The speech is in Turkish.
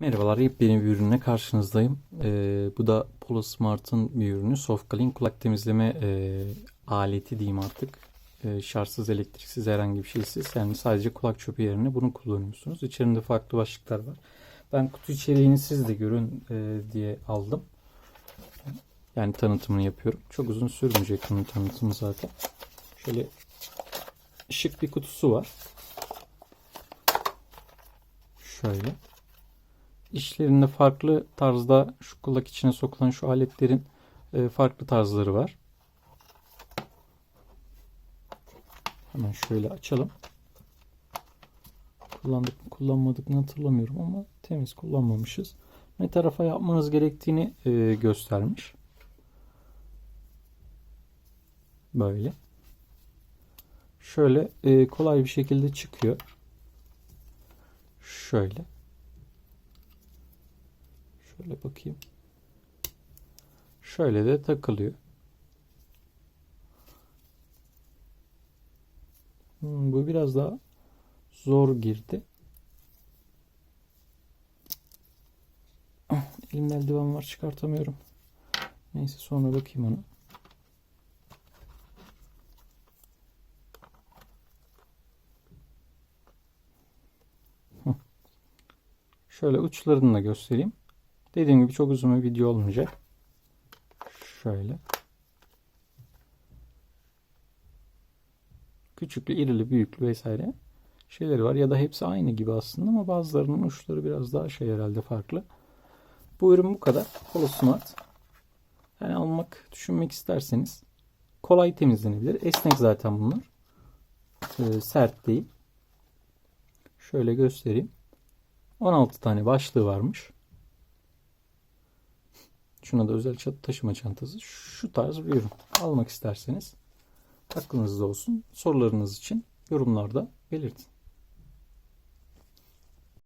Merhabalar, yepyeni bir ürünle karşınızdayım. Ee, bu da Polo Smart'ın bir ürünü. Soft Clean kulak temizleme e, aleti diyeyim artık. E, şarjsız, elektriksiz herhangi bir şeysiz. Yani sadece kulak çöpü yerine bunu kullanıyorsunuz. İçerinde farklı başlıklar var. Ben kutu içeriğini siz de görün e, diye aldım. Yani tanıtımını yapıyorum. Çok uzun sürmeyecek bunun tanıtımı zaten. Şöyle şık bir kutusu var. Şöyle. İşlerinde farklı tarzda şu kulak içine sokulan şu aletlerin e, farklı tarzları var. Hemen şöyle açalım. Kullandık mı kullanmadık mı hatırlamıyorum ama temiz kullanmamışız. Ne tarafa yapmanız gerektiğini e, göstermiş. Böyle. Şöyle e, kolay bir şekilde çıkıyor. Şöyle. Şöyle bakayım. Şöyle de takılıyor. Hmm, bu biraz daha zor girdi. Elimde eldiven var çıkartamıyorum. Neyse sonra bakayım ona. Şöyle uçlarını da göstereyim. Dediğim gibi çok uzun bir video olmayacak. Şöyle. Küçüklü, irili, büyüklü vesaire şeyleri var. Ya da hepsi aynı gibi aslında ama bazılarının uçları biraz daha şey herhalde farklı. Bu ürün bu kadar. Polo Smart. Yani almak, düşünmek isterseniz kolay temizlenebilir. Esnek zaten bunlar. Ee, sert değil. Şöyle göstereyim. 16 tane başlığı varmış. Şuna da özel taşıma çantası. Şu tarz bir ürün. Almak isterseniz aklınızda olsun. Sorularınız için yorumlarda belirtin.